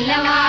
नीलमा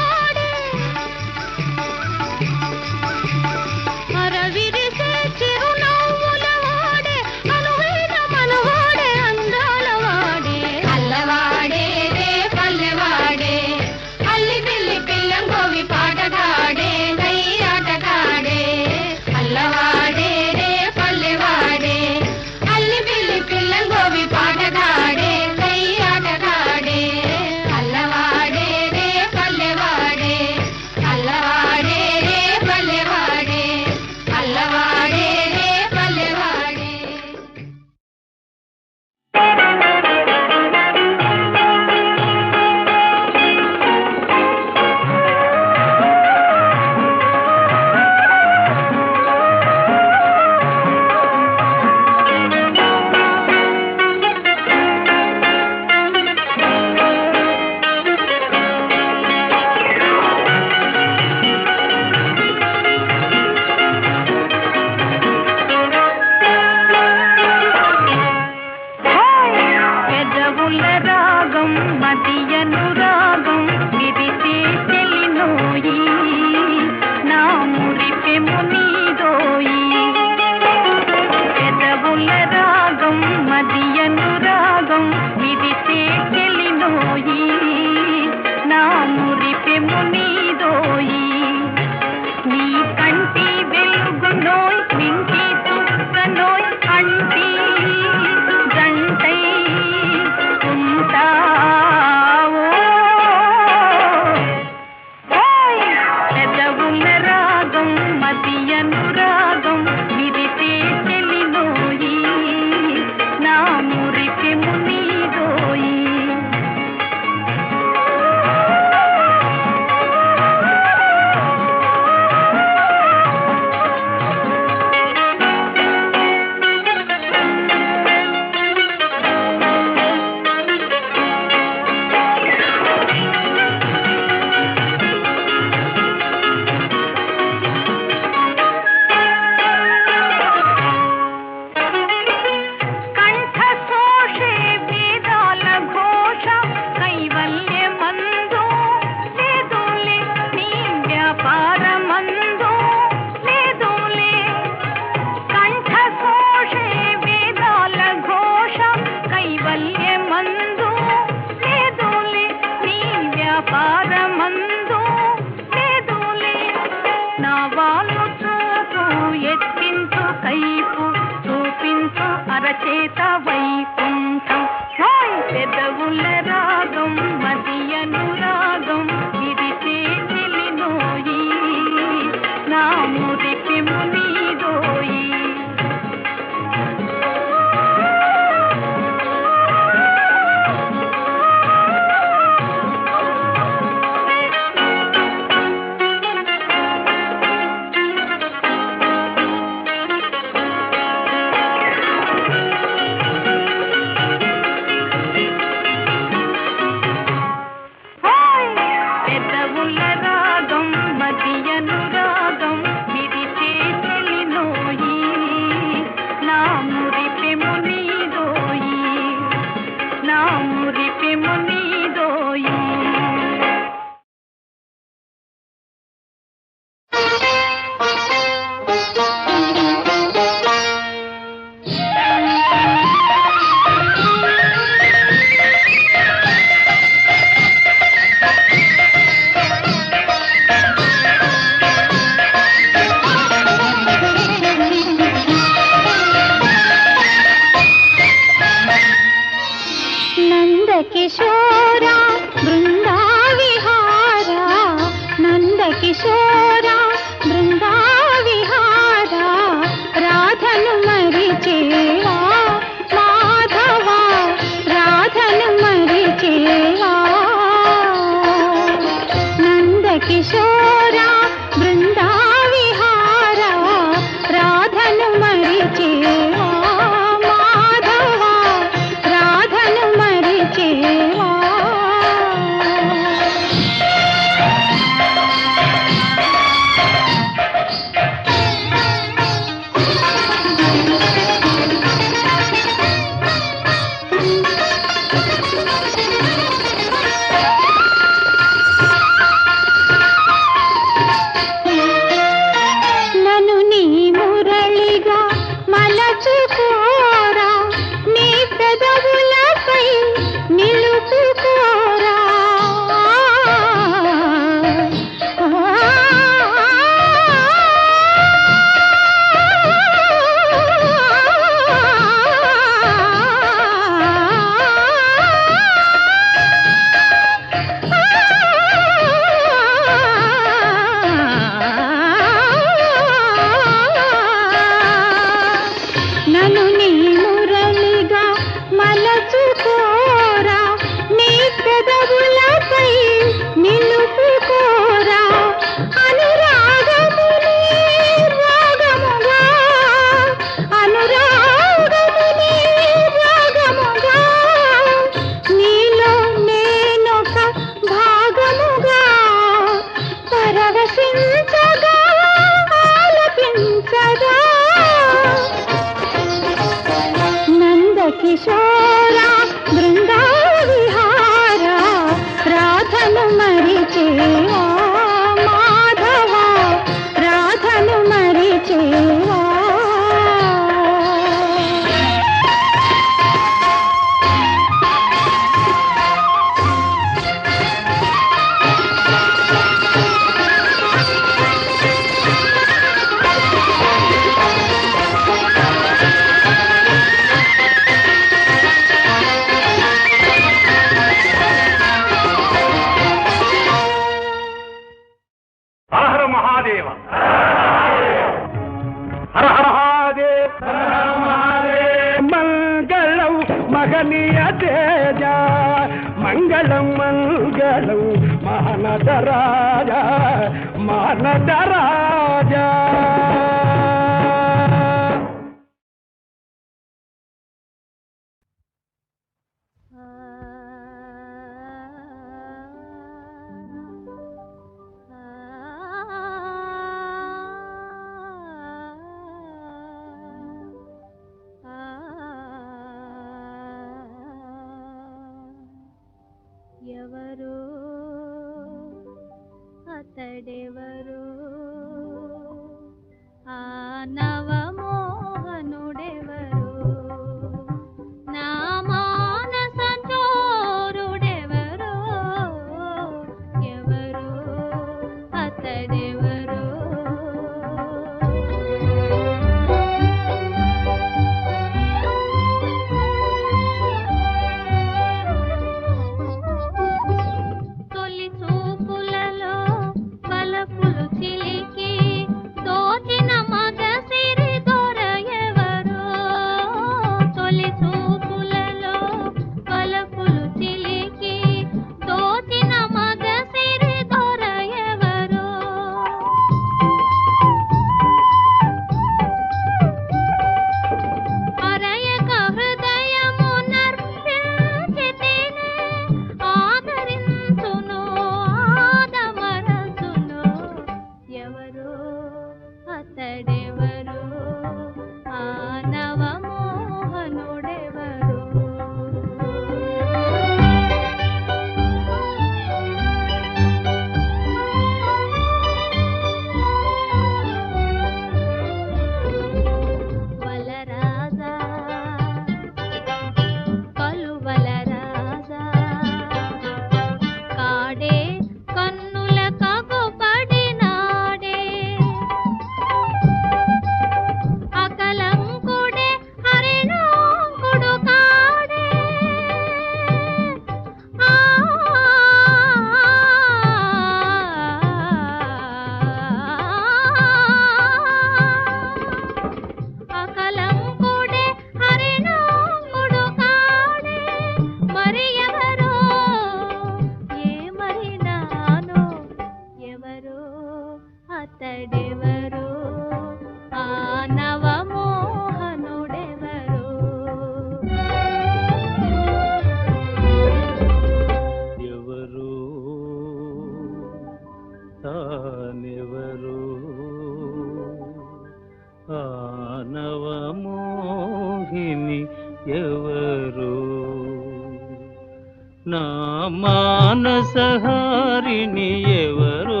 హారిణి ఎవరు?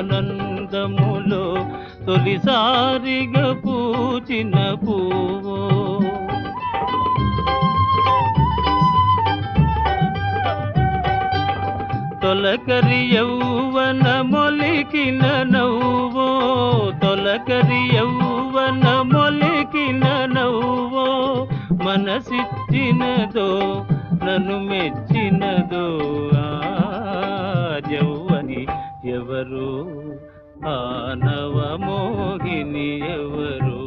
ఆనందములో తొలిసారిగా పూచిన పువ్వు. తొలకరి యౌవన మొలికిన నవ్వో తొలకరి యౌవన మొలికిన నవ్వో మనసిచ్చినదో నన్ను మెచ్చినదో ఆ ఎవరు? ఆనవ మోహిని ఎవరు?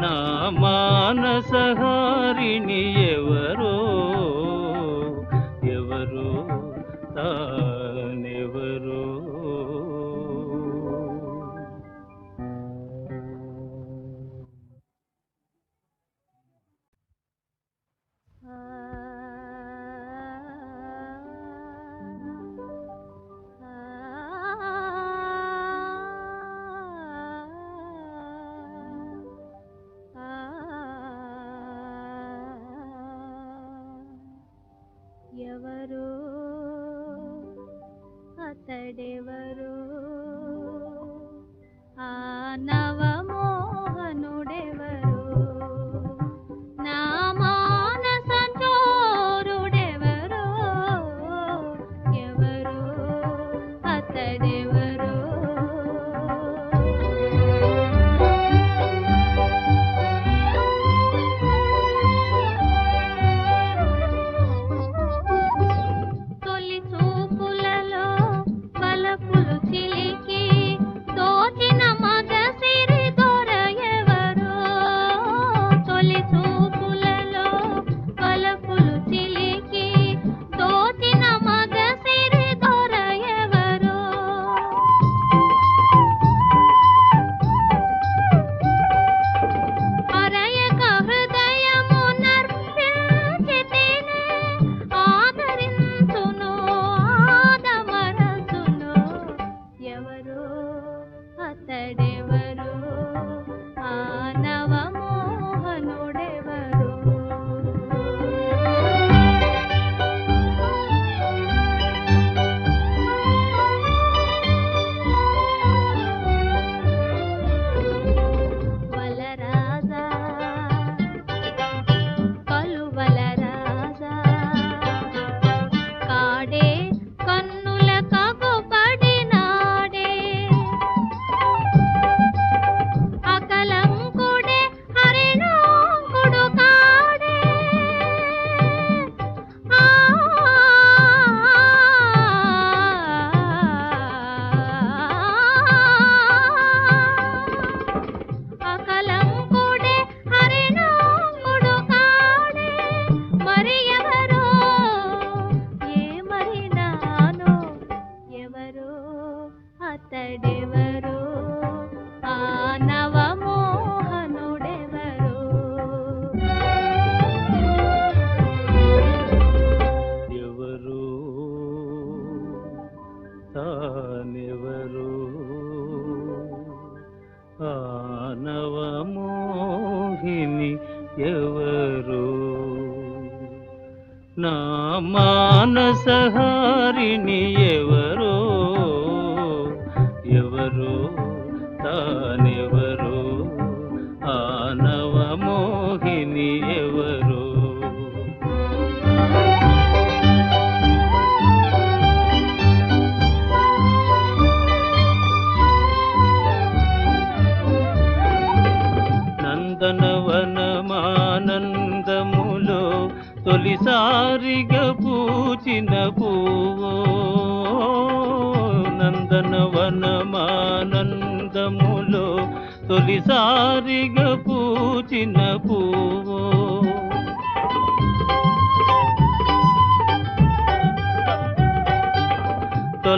నా మానసహ देव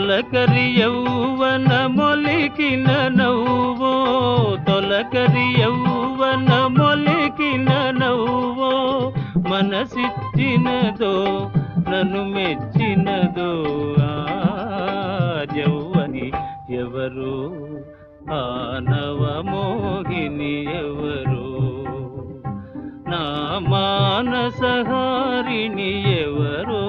తొలకరి యౌవన మొలికిన నవ్వో తొలకరి యౌవన మొలికిన నవ్వో మనసిచ్చినదో నన్ను మెచ్చినదో ఆ యౌవని ఎవరు? ఆనవ మోహిని ఎవరు? నా మానసహారిణి ఎవరో?